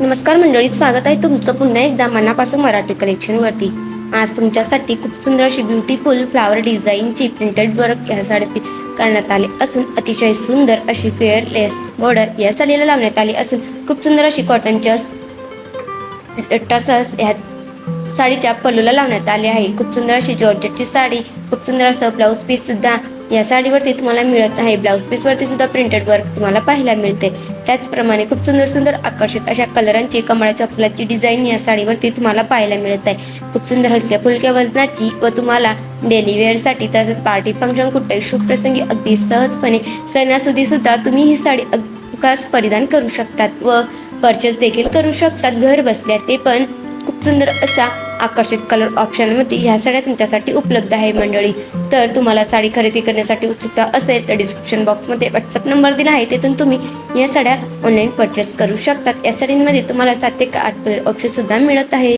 नमस्कार मंडळी स्वागत आहे तुमचं पुन्हा एकदा मनापासून मराठी कलेक्शनवरती आज तुमच्यासाठी खूप सुंदर अशी ब्युटिफुल फ्लावर डिझाईनची प्रिंटेड वर्क या साडीत करण्यात आले असून अतिशय सुंदर अशी फेअरलेस बॉर्डर या साडीला लावण्यात आली असून खूप सुंदर अशी कॉटनच्या टसस ह्या साडीच्या पल्लूला लावण्यात आले आहे. खूप सुंदर अशी जॉर्जेटची साडी खूप सुंदर असं ब्लाऊज पीस सुद्धा या साडीवरती तुम्हाला मिळत आहे. ब्लाऊज पीसवरती सुद्धा प्रिंटेड वर्क तुम्हाला पाहायला मिळते. त्याचप्रमाणे खूप सुंदर सुंदर आकर्षित अशा कलरांची कमळाच्या फुलाची डिझाईन या साडीवरती तुम्हाला पाहायला मिळत आहे. खूप सुंदर हलक्या फुलक्या वजनाची व तुम्हाला डेली वेअरसाठी तसंच पार्टी फंक्शन कुठेही शुभ प्रसंगी अगदी सहजपणे सणासुदी सुद्धा तुम्ही ही साडी खास परिधान करू शकतात व परचेस देखील करू शकतात. घर बसल्या ते पण खूप सुंदर असा आकर्षित कलर ऑप्शनमध्ये ह्या साड्या तुमच्यासाठी उपलब्ध आहे मंडळी. तर तुम्हाला साडी खरेदी करण्यासाठी उत्सुकता असेल तर डिस्क्रिप्शन बॉक्समध्ये व्हॉट्सअप नंबर दिला आहे तिथून तुम्ही या साड्या ऑनलाईन परचेस करू शकतात. या साडींमध्ये तुम्हाला सात ते आठ कलर ऑप्शन सुद्धा मिळत आहे.